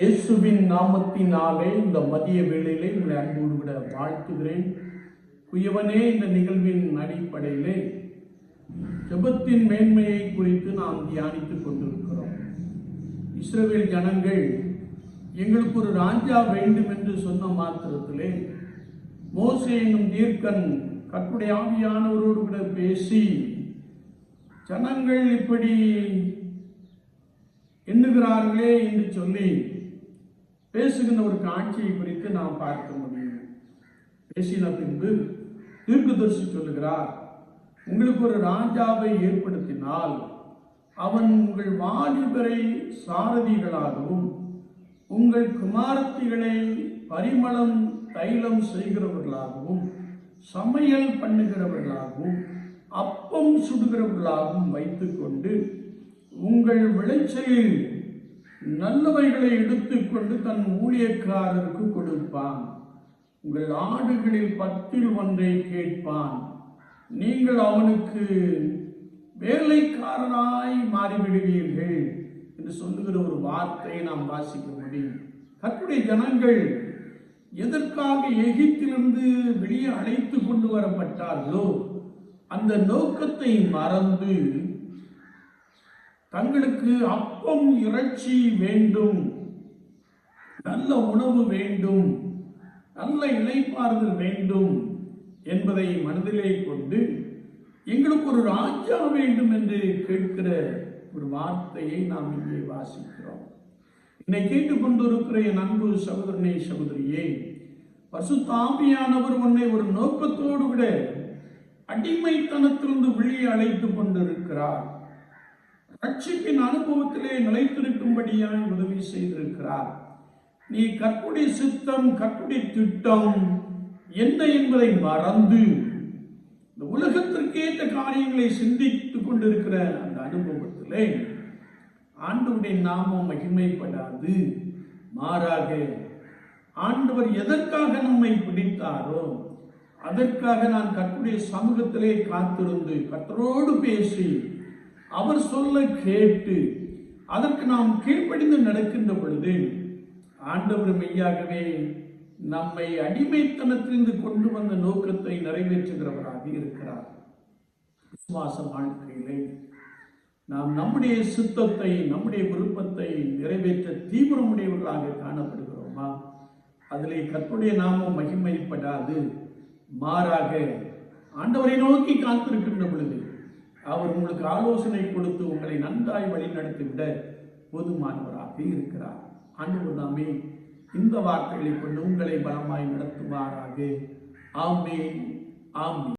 இயேசுவின் நாமத்தினாலே இந்த மதிய வேளையிலே உங்களை அன்போடு விட வாழ்த்துகிறேன். குயவனே இந்த நிகழ்வின் அடிப்படையிலே ஜெபத்தின் மேன்மையை குறித்து நாம் தியானித்துக் கொண்டிருக்கிறோம். இஸ்ரவேல் ஜனங்கள் எங்களுக்கு ஒரு ராஜா வேண்டும் என்று சொன்ன மாத்திரத்திலே மோசே என்னும் தீர்க்கன் கற்புடைய ஆவியானவரோடு கூட பேசி ஜனங்கள் இப்படி எண்ணுகிறார்களே என்று சொல்லி பேசுகின்ற ஒரு காட்சியை குறித்து நாம் பார்க்க முடியும். பேசின பின்பு தீர்க்கதரிசி சொல்லுகிறார் உங்களுக்கு ஒரு ராஜாவை ஏற்படுத்தினால் அவன் உங்கள் வாலிபரை சாரதிகளாகவும் உங்கள் குமாரத்திகளை பரிமளம் தைலம் செய்கிறவர்களாகவும் சமையல் பண்ணுகிறவர்களாகவும் அப்பம் சுடுகிறவர்களாகவும் வைத்துக்கொண்டு உங்கள் விளைச்சலில் நல்லவைகளை எடுத்துக்கொண்டு தன் ஊழியக்காரருக்கு கொடுப்பான். உங்கள் ஆடுகளில் பத்தில் ஒன்றை கேட்பான். நீங்கள் அவனுக்கு வேலைக்காரனாய் மாறிவிடுவீர்கள் என்று சொல்லுகிற ஒரு வார்த்தையை நாம் வாசிக்க முடியும் கற்றுடைய ஜனங்கள் எதற்காக எகிப்திலிருந்து வெளியே அழைத்து கொண்டு வரப்பட்டார்களோ அந்த நோக்கத்தை மறந்து தங்களுக்கு அப்பம் இறைச்சி வேண்டும். நல்ல உணவு வேண்டும். நல்ல இளைப்பாறுதல் வேண்டும் என்பதை மனதிலே கொண்டு எங்களுக்கு ஒரு ராஜா வேண்டும் என்று கேட்கிற ஒரு வார்த்தையை நாம் இங்கே வாசிக்கிறோம். என்னை கேட்டுக்கொண்டிருக்கிற என் அன்பு சகோதரனே சகோதரியே பசுத்தாமியானவர் உன்னை ஒரு நோக்கத்தோடு விட அடிமைத்தனத்திலிருந்து வெளியே அழைத்து கொண்டிருக்கிறார். ரட்சிப்பின் அனுபவத்திலே நிலைத்திருக்கும்படியாய் உதவி செய்திருக்கிறார். நீ கற்புடைய சித்தம் கற்புடைய திட்டம் என்ன என்பதை மறந்து இந்த உலகத்திற்கேற்ற காரியங்களை சிந்தித்துக் கொண்டிருக்கிற அந்த அனுபவத்திலே ஆண்டவருடைய நாமம் மகிமைப்படாது. மாறாக ஆண்டவர் எதற்காக நம்மை பிடித்தாரோ அதற்காக நான் கற்றுடைய சமூகத்திலே காத்திருந்து கர்த்தரோடு பேசி அவர் சொல்ல கேட்டு அதற்கு நாம் கீழ்ப்படிந்து நடக்கின்ற பொழுது ஆண்டவர் மெய்யாகவே நம்மை அடிமைத்தனத்திலிருந்து கொண்டு வந்த நோக்கத்தை நிறைவேற்றுகிறவராக இருக்கிறார். விசுவாச வாழ்க்கையிலே நாம் நம்முடைய சித்தத்தை நம்முடைய விருப்பத்தை நிறைவேற்ற தீவிரமுடையவர்களாக காணப்படுகிறோமா? அதிலே கற்புடைய நாமம் மகிமைப்படாது. மாறாக ஆண்டவரை நோக்கி காத்திருக்கின்ற பொழுது அவர் உங்களுக்கு ஆலோசனை கொடுத்து உங்களை நன்றாய் வழி நடத்திவிட போதுமானவராக இருக்கிறார். ஆண்டவர் தாமே இந்த வார்த்தைகளை கொண்டு உங்களை பலமாய் நடத்துவாராக. ஆமே ஆமே